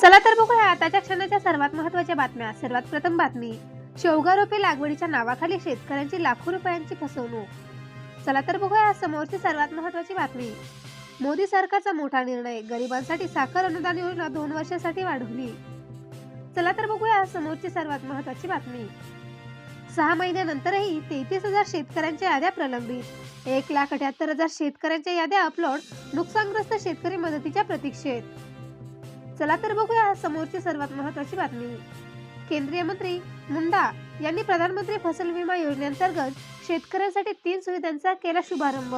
चला तर बघूया आताच्या क्षणाच्या सर्वात महत्त्वाच्या बातम्या. सर्वात प्रथम बातमी शेवगा रोपे लागवडीच्या नावाखाली शेतकऱ्यांची लाखो रुपयांची फसवणूक. चला तर बघूया समोरची सर्वात महत्वाची बातमी. मोदी सरकारचा मोठा निर्णय गरिबांसाठी साखर अनुदान योजना दोन वर्षासाठी वाढवली. चला तर बघूया समोरची सर्वात महत्वाची बातमी. सहा महिन्यानंतरही तेहतीस हजार शेतकऱ्यांच्या याद्या प्रलंबित. एक लाख अठ्याहत्तर हजार शेतकऱ्यांच्या याद्या अपलोड नुकसानग्रस्त शेतकरी मदतीच्या प्रतीक्षेत. चला तर बघूया समोरची सर्वात महत्वाची बातमी. केंद्रीय मंत्री मुंडा यांनी प्रधानमंत्री फसल विमा योजनेअंतर्गत शेतकऱ्यांसाठी तीन सुविधांचा केला शुभारंभ.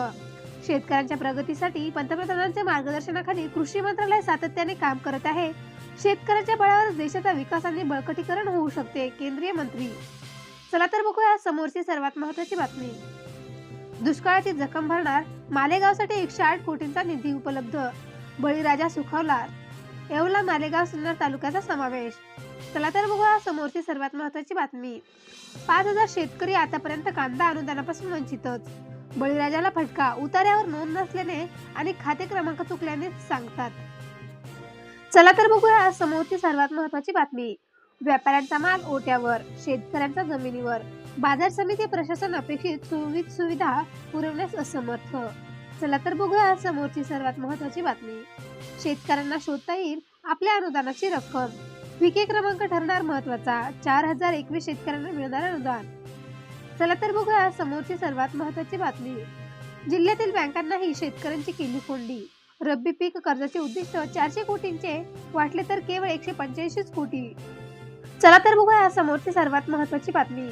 शेतकऱ्यांच्या प्रगतीसाठी पंतप्रधानांच्या मार्गदर्शनाखाली कृषी मंत्रालय सातत्याने काम करत आहे. शेतकऱ्यांच्या बळावर देशाचा विकास आणि बळकटीकरण होऊ शकते केंद्रीय मंत्री. चला तर बघूया समोरची सर्वात महत्वाची बातमी. दुष्काळाची जखम भरणार मालेगावसाठी एकशे आठ कोटींचा निधी उपलब्ध. बळीराजा सुखावला येवला मालेगाव सिन्नर तालुक्याचा समावेश. चला तर बघूया समोरची सर्वात महत्वाची बातमी. पाच हजार शेतकरी आतापर्यंत कांदा अनुदानापासून वंचितच. बळीराजाला फटका उतार्यावर नोंद नसल्याने आणि खाते क्रमांक चुकल्याने सांगतात. चला तर बघूया समोरची सर्वात महत्वाची बातमी. व्यापाऱ्यांचा माल ओट्यावर शेतकऱ्यांचा जमिनीवर. बाजार समिती प्रशासन अपेक्षित सुविध सुविधा पुरवण्यास असमर्थ. चला तर बघूया समोरची सर्वात महत्वाची बातमी. शेतकऱ्यांना शोधता येईल आपल्या अनुदानाची रक्कम. विके क्रमांक ठरणार महत्त्वाचा चार हजार एकवीस शेतकऱ्यांना मिळणार अनुदान. चला तर बघूया समोरची सर्वात महत्वाची बातमी. जिल्ह्यातील बँकांनाही शेतकऱ्यांची केली कोंडी. रब्बी पीक कर्जाचे उद्दिष्ट चारशे कोटींचे वाटले तर केवळ एकशे पंच्याऐंशीच कोटी. चला तर बघूया समोरची सर्वात महत्वाची बातमी.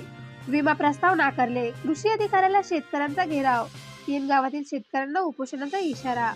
विमा प्रस्ताव नाकारले. कृषी अधिकाऱ्याला शेतकऱ्यांचा घेराव. तीन गावातील शेतकऱ्यांना उपोषणाचा इशारा